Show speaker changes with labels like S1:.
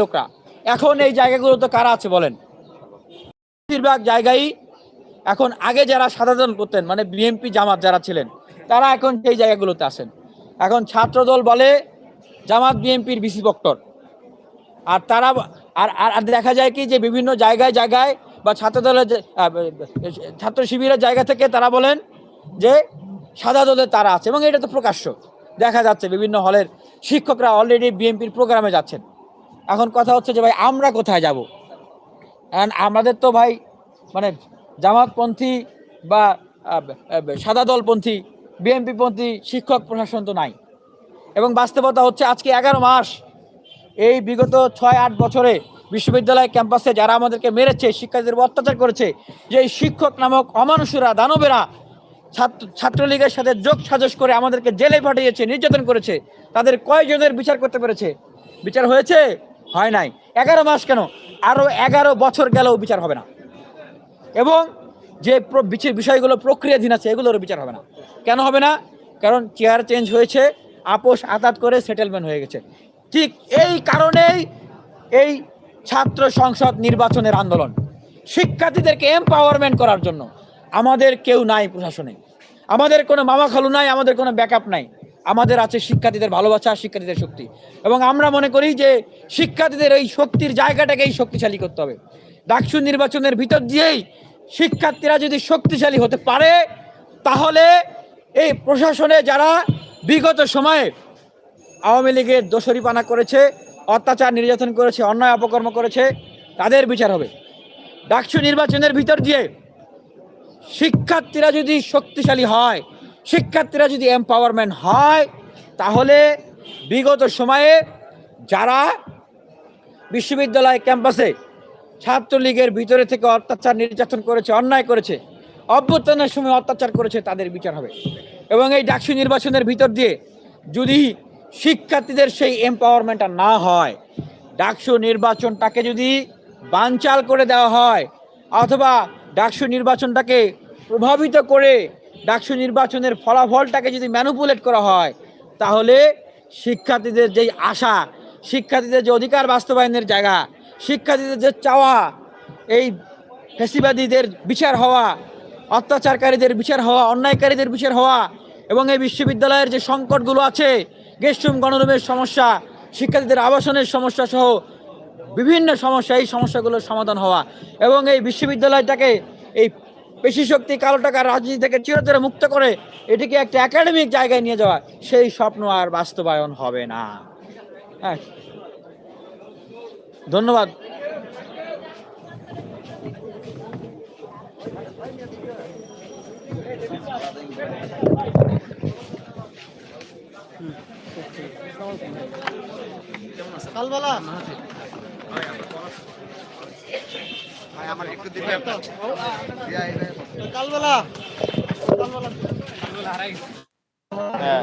S1: লোকরা। এখন এই জায়গাগুলোতে কারা আছে বলেন? বেশিরভাগ জায়গায় এখন আগে যারা সাধারণ করতেন মানে বিএনপি জামাত যারা ছিলেন, তারা এখন সেই জায়গাগুলোতে আছেন। এখন ছাত্রদল বলে জামাত বিএনপির বিসি বক্তর আর তারা, আর আর দেখা যায় কি যে বিভিন্ন জায়গায় জায়গায় বা ছাত্রদলের ছাত্র শিবিরের জায়গা থেকে তারা বলেন যে সাদা দলে তারা আছে এবং এটা তো প্রকাশ্য। দেখা যাচ্ছে বিভিন্ন হলের শিক্ষকরা অলরেডি বিএনপির প্রোগ্রামে যাচ্ছেন। এখন কথা হচ্ছে যে ভাই, আমরা কোথায় যাব? কারণ আমাদের তো ভাই মানে জামাতপন্থী বা সাদা দলপন্থী, বিএনপিপন্থী শিক্ষক প্রশাসন তো নাই। এবং বাস্তবতা হচ্ছে আজকে এগারো মাস, এই বিগত ছয়, আট বছরে বিশ্ববিদ্যালয় ক্যাম্পাসে যারা আমাদেরকে মেরেছে, শিক্ষার্থীদের অত্যাচার করেছে, যে এই শিক্ষক নামক অমানুষরা, দানবেরা ছাত্র, ছাত্রলীগের সাথে যোগ সাজস করে আমাদেরকে জেলে পাঠিয়েছে, নির্যাতন করেছে, তাদের কয়জনের বিচার করতে পেরেছে? বিচার হয়েছে হয় নাই। এগারো মাস কেন? আরও এগারো বছর গেলেও বিচার হবে না। এবং যে বিষয়গুলো প্রক্রিয়াধীন আছে, এগুলোরও বিচার হবে না। কেন হবে না? কারণ চেয়ার চেঞ্জ হয়েছে, আপোষ আতাত করে সেটেলমেন্ট হয়ে গেছে। ঠিক এই কারণেই এই ছাত্র সংসদ নির্বাচনের আন্দোলন। শিক্ষার্থীদেরকে এম্পাওয়ারমেন্ট করার জন্য। আমাদের কেউ নাই প্রশাসনে। আমাদের কোনো মামা খালু নাই, আমাদের কোনো ব্যাকআপ নাই। আমাদের আছে শিক্ষার্থীদের ভালোবাসা শিক্ষার্থীদের শক্তি। এবং আমরা মনে করি যে শিক্ষার্থীদের এই শক্তির জায়গাটাকেই শক্তিশালী করতে হবে। ডাকসু নির্বাচনের ভিতর দিয়েই শিক্ষার্থীরা যদি শক্তিশালী হতে পারে, তাহলে এই প্রশাসনে যারা বিগত সময়ে আওয়ামী লীগের দোষরিপানা করেছে, অত্যাচার নির্যাতন করেছে, অন্যায় অপকর্ম করেছে, তাদের বিচার হবে। ডাকসু নির্বাচনের ভিতর দিয়ে শিক্ষার্থীরা যদি শক্তিশালী হয় শিক্ষার্থীরা যদি এম্পাওয়ারমেন্ট হয়, তাহলে বিগত সময়ে যারা বিশ্ববিদ্যালয় ক্যাম্পাসে ছাত্রলীগের ভিতরে থেকে অত্যাচার নির্যাতন করেছে, অন্যায় করেছে, অভ্যুত্থানের সময় অত্যাচার করেছে, তাদের বিচার হবে। এবং এই ডাকসু নির্বাচনের ভিতর দিয়ে যদি শিক্ষার্থীদের সেই এম্পাওয়ারমেন্টটা না হয়, ডাকসু নির্বাচনটাকে যদি বানচাল করে দেওয়া হয়, অথবা ডাকসু নির্বাচনটাকে প্রভাবিত করে ডাকসু নির্বাচনের ফলাফলটাকে যদি ম্যানুপুলেট করা হয়, তাহলে শিক্ষার্থীদের যেই আশা, শিক্ষার্থীদের যে অধিকার বাস্তবায়নের জায়গা, শিক্ষার্থীদের যে চাওয়া, এই ফেসিবাদীদের বিচার হওয়া, অত্যাচারকারীদের বিচার হওয়া, অন্যায়কারীদের বিচার হওয়া এবং এই বিশ্ববিদ্যালয়ের যে সংকটগুলো আছে, গেস্টরুম গণরুমের সমস্যা, শিক্ষার্থীদের আবাসনের সমস্যা সহ বিভিন্ন সমস্যা, এই সমস্যাগুলোর সমাধান হওয়া এবং এই বিশ্ববিদ্যালয়টাকে এই পেশি শক্তি কালো টাকা রাজনীতি থেকে চিরতরে মুক্ত করে এটিকে একটা একাডেমিক জায়গায় নিয়ে যাওয়া, সেই স্বপ্ন আর বাস্তবায়ন হবে না। হ্যাঁ। ধন্যবাদ।
S2: কালবেলা? কালবেলা কালবেলা
S1: হ্যাঁ।